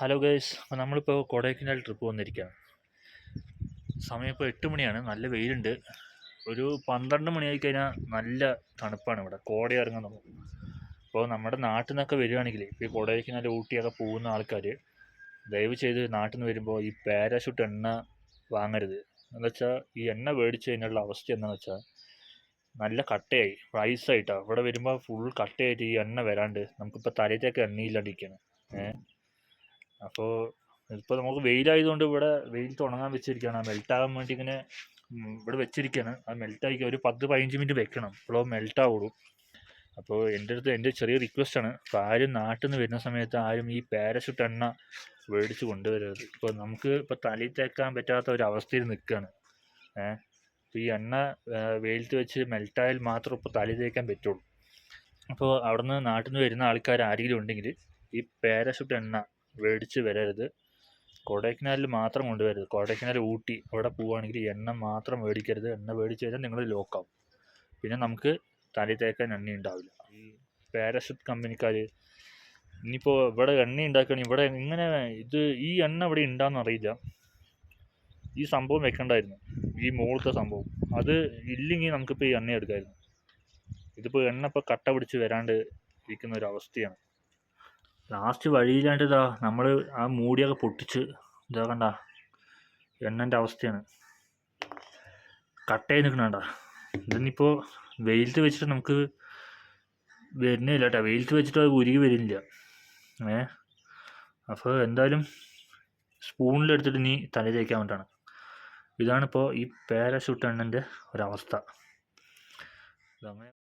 Hello guys അപ്പോൾ നമ്മളിപ്പോൾ Kodaikanal trip വന്നിരിക്കുകയാണ്. സമയം ഇപ്പോൾ എട്ട് മണിയാണ്. നല്ല വെയിലുണ്ട്. ഒരു പന്ത്രണ്ട് മണിയായി കഴിഞ്ഞാൽ നല്ല തണുപ്പാണ് ഇവിടെ. കോട ഇറങ്ങാൻ അപ്പോൾ നമ്മുടെ നാട്ടിൽ നിന്നൊക്കെ വരികയാണെങ്കിൽ ഇപ്പോൾ ഈ കൊടൈക്കനാൽ ഊട്ടിയൊക്കെ പോകുന്ന ആൾക്കാർ ദയവ് ചെയ്ത് നാട്ടിൽ നിന്ന് വരുമ്പോൾ ഈ പാരാഷൂട്ട് എണ്ണ വാങ്ങരുത്. എന്ന് വെച്ചാൽ ഈ എണ്ണ മേടിച്ച് കഴിഞ്ഞുള്ള അവസ്ഥ എന്താണെന്ന് വെച്ചാൽ നല്ല കട്ടയായി. റൈസായിട്ടാണ് ഇവിടെ വരുമ്പോൾ ഫുൾ കട്ടയായിട്ട് ഈ എണ്ണ വരാണ്ട്. നമുക്കിപ്പോൾ തലയിലേക്ക് എണ്ണയില്ലാണ്ടിരിക്കുകയാണ് ഏഹ് അപ്പോൾ ഇപ്പോൾ നമുക്ക് വെയിലായതുകൊണ്ട് ഇവിടെ വെയിൽ തുടങ്ങാൻ വെച്ചിരിക്കുകയാണ് ആ മെൽറ്റാകാൻ വേണ്ടി ഇങ്ങനെ ഇവിടെ വെച്ചിരിക്കുകയാണ് അത് മെൽറ്റായി ഒരു പത്ത് പതിനഞ്ച് മിനിറ്റ് വെക്കണം. അപ്പോൾ മെൽറ്റ് ആവുള്ളൂ അപ്പോൾ എന്റെ അടുത്ത് എന്റെ ചെറിയ റിക്വസ്റ്റ് ആണ്. അപ്പോൾ ആരും നാട്ടിൽ നിന്ന് വരുന്ന സമയത്ത് ആരും ഈ പാരഷൂട്ട് എണ്ണ മേടിച്ച് കൊണ്ടുവരരുത്. ഇപ്പോൾ നമുക്ക് ഇപ്പോൾ തലയിൽ തേക്കാൻ പറ്റാത്ത ഒരു അവസ്ഥയിൽ നിൽക്കുകയാണ് ഏഹ് ഈ എണ്ണ വെയിലത്ത് വെച്ച് മെൽറ്റായാൽ മാത്രം ഇപ്പോൾ തലയിൽ തേക്കാൻ പറ്റുള്ളൂ. അപ്പോൾ അവിടെ നിന്ന് നാട്ടിൽ നിന്ന് വരുന്ന ആൾക്കാർ ആരെങ്കിലും ഉണ്ടെങ്കിൽ ഈ പാരഷൂട്ട് എണ്ണ മേടിച്ച് വരരുത്. കൊടൈക്കനാലിൽ മാത്രം കൊണ്ടുവരരുത്. കൊടൈക്കനാൽ ഊട്ടി അവിടെ പോവുകയാണെങ്കിൽ എണ്ണ മാത്രം മേടിക്കരുത്. എണ്ണ മേടിച്ച് കഴിഞ്ഞാൽ നിങ്ങൾ ലോക്കാവും പിന്നെ നമുക്ക് തലയിൽ തേക്കാൻ എണ്ണ ഉണ്ടാവില്ല. ഈ പാരഷൂട്ട് കമ്പനിക്കാർ ഇനിയിപ്പോൾ ഇവിടെ എണ്ണ ഉണ്ടാക്കുകയാണെങ്കിൽ ഇവിടെ ഇങ്ങനെ ഇത് ഈ എണ്ണ ഇവിടെ ഉണ്ടാകുന്ന അറിയില്ല. ഈ സംഭവം വെക്കണ്ടായിരുന്നു. ഈ മുകളിലത്തെ സംഭവം. അത് ഇല്ലെങ്കിൽ നമുക്കിപ്പോൾ ഈ എണ്ണ എടുക്കാമായിരുന്നു. ഇതിപ്പോൾ എണ്ണ ഇപ്പോൾ കട്ട പിടിച്ച് വരാണ്ട് ഇരിക്കുന്ന ഒരു അവസ്ഥയാണ്. ലാസ്റ്റ് വഴിയിലാണ്ട് ഇതാ നമ്മൾ ആ മൂടിയൊക്കെ പൊട്ടിച്ച് ഇതാ കണ്ട എണ്ണന്റെ അവസ്ഥയാണ്. കട്ടയായി നിൽക്കണണ്ട ഇതിനിപ്പോൾ വെയിലത്ത് വെച്ചിട്ട് നമുക്ക് വരുന്നില്ല കേട്ടോ. വെയിലത്ത് വെച്ചിട്ട് അത് ഉരുകി വരുന്നില്ല. ഏ? അപ്പോൾ എന്തായാലും സ്പൂണിലെടുത്തിട്ട് നീ തല തേക്കാൻ വേണ്ടിയിട്ടാണ്. ഇതാണിപ്പോൾ ഈ പാരഷൂട്ട് എണ്ണന്റെ ഒരവസ്ഥ. ഇതങ്ങനെ